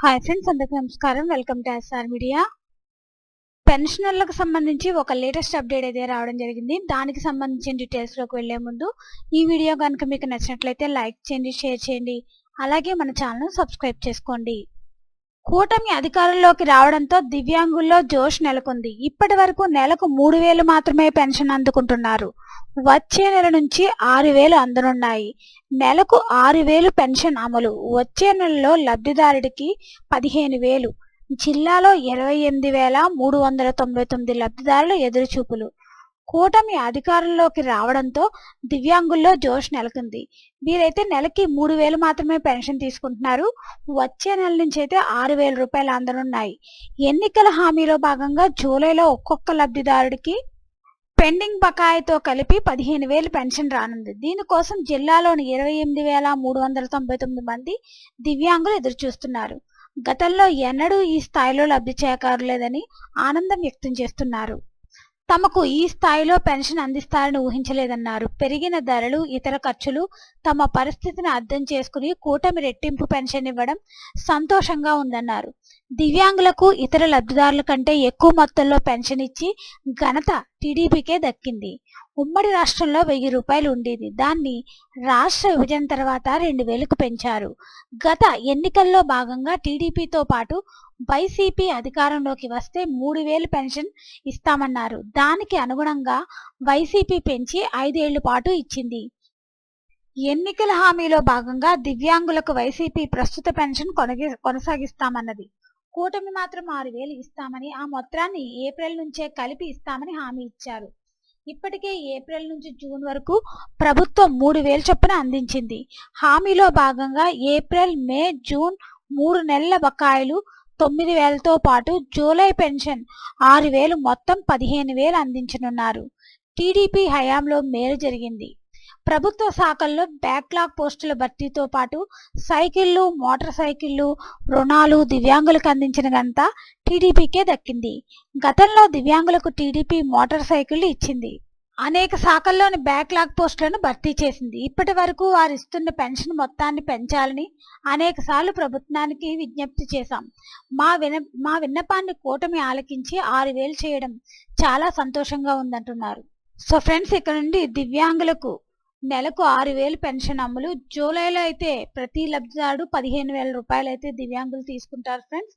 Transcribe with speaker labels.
Speaker 1: Hi friends అందరికీ నమస్కారం. Welcome to SR media పెన్షనర్లకు సంబంధించి ఒక లేటెస్ట్ అప్డేట్ అయితే రావడం జరిగింది. దానికి సంబంధించిన డీటెయిల్స్లోకి వెళ్ళే ముందు ఈ వీడియో కనుక మీకు నచ్చినట్లయితే లైక్ చేయండి షేర్ చేయండి. అలాగే మన ఛానల్ సబ్స్క్రైబ్ చేసుకోండి. కూటమి అధికారంలోకి రావడంతో దివ్యాంగుల్లో జోష్ నెలకొంది. ఇప్పటి వరకు నెలకు మూడు వేలు మాత్రమే పెన్షన్ అందుకుంటున్నారు. వచ్చే నెల నుంచి ఆరు వేలు అందనున్నాయి. నెలకు ఆరు వేలు పెన్షన్ అమలు. వచ్చే నెలలో లబ్ధిదారుడికి పదిహేను వేలు. జిల్లాలో ఇరవై ఎనిమిది వేల మూడు వందల తొంభై తొమ్మిది లబ్ధిదారులు ఎదురుచూపులు. కూటమి అధికారంలోకి రావడంతో దివ్యాంగుల్లో జోష్ నెలకొంది. వీరైతే నెలకి మూడు వేలు మాత్రమే పెన్షన్ తీసుకుంటున్నారు. వచ్చే నెల నుంచి అయితే ఆరు వేల రూపాయలు అందనున్నాయి ఎన్నికల హామీలో భాగంగా జూలైలో ఒక్కొక్క లబ్ధిదారుడికి పెండింగ్ బకాయితో కలిపి పదిహేను వేలు పెన్షన్ రానుంది. దీనికోసం జిల్లాలోని ఇరవై ఎనిమిది వేల మూడు వందల తొంభై తొమ్మిది మంది దివ్యాంగులు ఎదురుచూస్తున్నారు. గతంలో ఎన్నడూ ఈ స్థాయిలో లబ్ధి చేకూరలేదని ఆనందం వ్యక్తం చేస్తున్నారు. తమకు ఈ స్థాయిలో పెన్షన్ అందిస్తారని ఊహించలేదన్నారు. పెరిగిన ధరలు ఇతర ఖర్చులు తమ పరిస్థితిని అర్థం చేసుకుని కూటమి రెట్టింపు పెన్షన్ ఇవ్వడం సంతోషంగా ఉందన్నారు. దివ్యాంగులకు ఇతర లబ్ధిదారుల కంటే ఎక్కువ మొత్తంలో పెన్షన్ ఇచ్చి ఘనత టీడీపీకే దక్కింది. ఉమ్మడి రాష్ట్రంలో వెయ్యి రూపాయలు ఉండేది. దాన్ని రాష్ట్ర విభజన తర్వాత రెండు వేలకు పెంచారు. గత ఎన్నికల్లో భాగంగా టీడీపీతో పాటు వైసీపీ అధికారంలోకి వస్తే మూడు వేలు పెన్షన్ ఇస్తామన్నారు. దానికి అనుగుణంగా వైసీపీ పెంచి ఐదేళ్ళ పాటు ఇచ్చింది. ఎన్నికల హామీలో భాగంగా దివ్యాంగులకు వైసీపీ ప్రస్తుత పెన్షన్ కొనగి కొనసాగిస్తామన్నది. కూటమి మాత్రం ఆరు వేలు ఇస్తామని ఆ మొత్తాన్ని ఏప్రిల్ నుంచే కలిపి ఇస్తామని హామీ ఇచ్చారు. ఇప్పటికే ఏప్రిల్ నుంచి జూన్ వరకు ప్రభుత్వం మూడు వేలు చొప్పున అందించింది. హామీలో భాగంగా ఏప్రిల్ మే జూన్ మూడు నెలల బకాయిలు తొమ్మిది వేలతో పాటు జూలై పెన్షన్ ఆరు వేలు మొత్తం పదిహేను వేలు అందించనున్నారు. టీడీపీ హయాంలో మేలు జరిగింది. ప్రభుత్వ శాఖల్లో బ్యాక్లాగ్ పోస్టుల భర్తీతో పాటు సైకిళ్ళు మోటార్ సైకిళ్ళు రుణాలు దివ్యాంగులకు అందించిన ఘనత టీడీపీకే దక్కింది. గతంలో దివ్యాంగులకు టీడీపీ మోటార్ సైకిళ్ళు ఇచ్చింది. అనేక శాఖల్లోని బ్యాక్లాగ్ పోస్టులను భర్తీ చేసింది. ఇప్పటి వరకు వారు ఇస్తున్న పెన్షన్ మొత్తాన్ని పెంచాలని అనేక సార్లు ప్రభుత్వానికి విజ్ఞప్తి చేశాం. మా విన మా విన్నపాన్ని కూటమి ఆలకించి ఆరు వేలు చేయడం చాలా సంతోషంగా ఉందంటున్నారు. సో ఫ్రెండ్స్ ఇక్కడ నుండి దివ్యాంగులకు నెలకు ఆరు వేలు పెన్షన్ అమలు. జూలైలో అయితే ప్రతి లబ్ధిదారుడు పదిహేను వేల రూపాయలు అయితే దివ్యాంగులు తీసుకుంటారు ఫ్రెండ్స్.